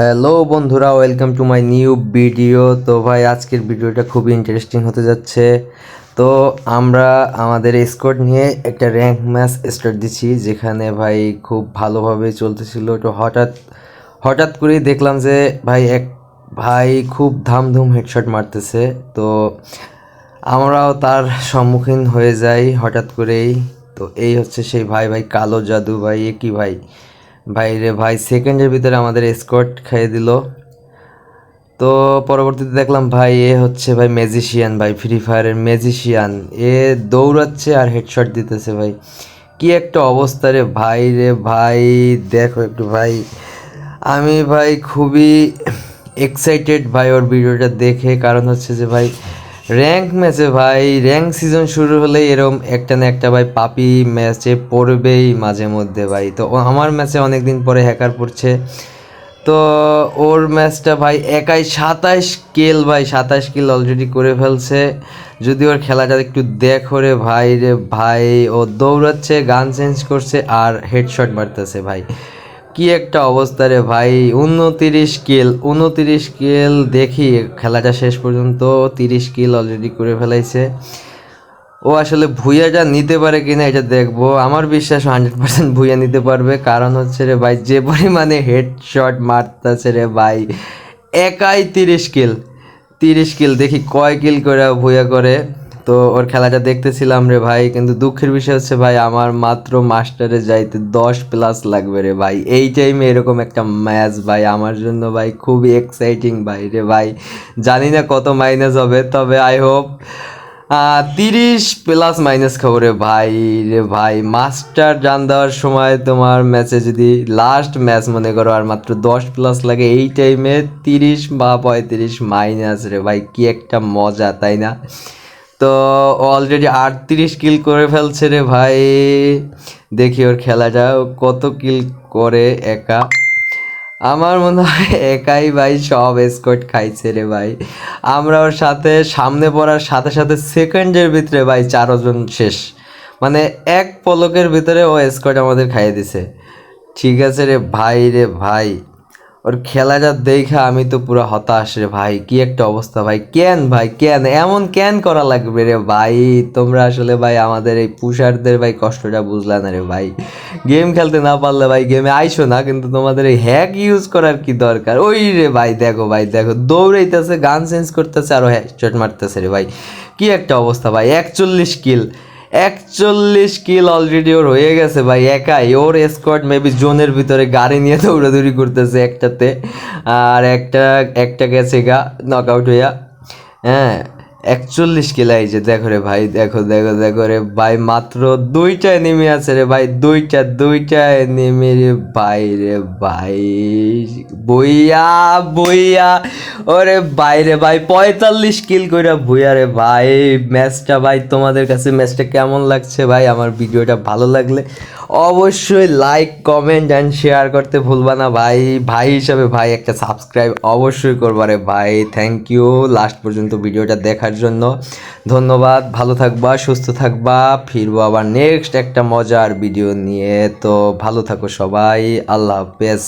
Hello বন্ধুরা, welcome to my new video. তো ভাই, আজকের ভিডিওটা খুবই ইন্টারেস্টিং হতে যাচ্ছে। তো আমরা আমাদের স্কোর নিয়ে একটা র্যাঙ্ক ম্যাচ স্টার্ট দিচ্ছি, যেখানে ভাই খুব ভালোভাবে চলতেছিল। তো হঠাৎ হঠাৎ করেই দেখলাম যে ভাই এক, ভাই খুব ধামধুম হেডশট মারতেছে। তো আমরাও তার সম্মুখীন হয়ে যাই হঠাৎ করেই। তো এই হচ্ছে সেই ভাই ভাই কালো জাদু ভাই, এ ভাই? ভাই রে ভাই সেকেন্ডের ভিতরে আমাদের স্কট খাইয়ে দিল। তো পরবর্তীতে দেখলাম ভাই, এ হচ্ছে ভাই ম্যাজিশিয়ান ভাই ফ্রি ফায়ারের ম্যাজিশিয়ান এ দৌড়াচ্ছে আর হেডশট দিতেছে ভাই। কি একটা অবস্থা রে ভাই রে ভাই, দেখো একটু ভাই। আমি ভাই খুবই এক্সাইটেড ভাই ওর ভিডিওটা দেখে, কারণ হচ্ছে যে ভাই র্যাঙ্ক ম্যাচে ভাই র্যাঙ্ক সিজন শুরু হলেই এরম একটা না একটা ভাই পাপি ম্যাচে পড়বেই মাঝে মধ্যে ভাই। তো আমার ম্যাচে অনেক দিন পরে হ্যাকার পড়ছে। তো ওর ম্যাচটা ভাই একাই সাতাশ কিল ভাই, সাতাশ কিল অলরেডি করে ফেলছে। যদি ওর খেলাটা একটু দেখো রে ভাই রে ভাই, ও দৌড়াচ্ছে, গান চেঞ্জ করছে আর হেডশট মারতেছে ভাই। কি একটা অবস্থা রে ভাই? উনতিরিশ কিল উনতিরিশ কিল দেখি খেলাটা শেষ পর্যন্ত তিরিশ কিল অলরেডি করে ফেলাইছে। ও আসলে ভুইয়াটা নিতে পারে কিনা এটা দেখব। আমার বিশ্বাস হান্ড্রেড পার্সেন্ট ভুইয়া নিতে পারবে। কারণ হচ্ছে রে ভাই, যে পরিমাণে হেডশট মারতেছে রে ভাই, একাই তিরিশ কিল তিরিশ কিল দেখি কয় কিল করে ভুইয়া করে। তো ওর খেলাটা দেখতেছিলাম রে ভাই, কিন্তু দুঃখের বিষয় হচ্ছে ভাই, আমার মাত্র মাস্টারে যাইতে দশ প্লাস লাগবে রে ভাই। এই টাইমে এরকম একটা ম্যাচ ভাই, আমার জন্য ভাই খুবই এক্সাইটিং ভাই রে ভাই। জানি না কত মাইনাস হবে, তবে আই হোপ তিরিশ প্লাস মাইনাস খবরে ভাই রে ভাই। মাস্টার জান দেওয়ার সময় তোমার ম্যাচে যদি লাস্ট ম্যাচ মনে করো আর মাত্র দশ প্লাস লাগে, এই টাইমে তিরিশ বা পঁয়ত্রিশ মাইনাস রে ভাই, কি একটা মজা, তাই না? তো অলরেডি আটত্রিশ কিল করে ফেলছে রে ভাই। দেখি ওর খেলাটা কত কিল করে একা। আমার মনে হয় একাই ভাই সব স্কোট খাইছে রে ভাই। আমরা ওর সাথে, সামনে পড়ার সাথে সাথে সেকেন্ডের ভিতরে ভাই চারজন শেষ। মানে এক পলকের ভিতরে ও স্কোট আমাদের খাইয়ে দিছে। ঠিক আছে রে ভাই রে ভাই। ওর খেলাটা দেখা আমি তো পুরো হতাশ রে ভাই, কি একটা অবস্থা ভাই। কেন ভাই, কেন? এমন কেন করা লাগবে রে ভাই? তোমরা আসলে ভাই আমাদের এই পুষারদের ভাই কষ্টটা বুঝলা না রে ভাই। গেম খেলতে না পারলে ভাই গেমে আইসো না, কিন্তু তোমাদের এই হ্যাক ইউজ করার কি দরকার? ওই রে ভাই, দেখো ভাই, দেখো, দৌড়াইতেছে, গান চেঞ্জ করতেছে, আরও চট মারতেছে রে ভাই। কি একটা অবস্থা ভাই, একচল্লিশ কিল একচল্লিশ কিল অলরেডি ওর হয়ে গেছে ভাই, একাই। ওর স্কোয়াড মেবি জোনের ভিতরে গাড়ি নিয়ে দৌড়াদৌড়ি করতেছে একটাতে। আর একটা একটা গেছে গা নক আউট হইয়া। হ্যাঁ। একচল্লিশ কিল, এই যে দেখো রে ভাই, দেখো দেখো দেখো রে ভাই, মাত্র দুইটায় নেমে আছে রে ভাই, দুইটা দুইটায় নেমে রে ভাই রে ভাই। বইয়া বইয়া ওরে ভাই রে ভাই, পঁয়তাল্লিশ কিল কইরা ভুইয়া রে ভাই। ম্যাচটা ভাই, তোমাদের কাছে ম্যাচটা কেমন লাগছে ভাই? আমার ভিডিওটা ভালো লাগলে অবশ্যই লাইক কমেন্ট অ্যান্ড শেয়ার করতে ভুলবা না ভাই। ভাই হিসাবে ভাই, একটা সাবস্ক্রাইব অবশ্যই করবা রে ভাই। থ্যাংক ইউ লাস্ট পর্যন্ত ভিডিওটা দেখার জন্য। ধন্যবাদ, ভালো থাকবা, সুস্থ থাকবা। ফিরবো আবার নেক্সট একটা মজার ভিডিও নিয়ে। তো ভালো থাকো সবাই, আল্লাহ হাফেজ।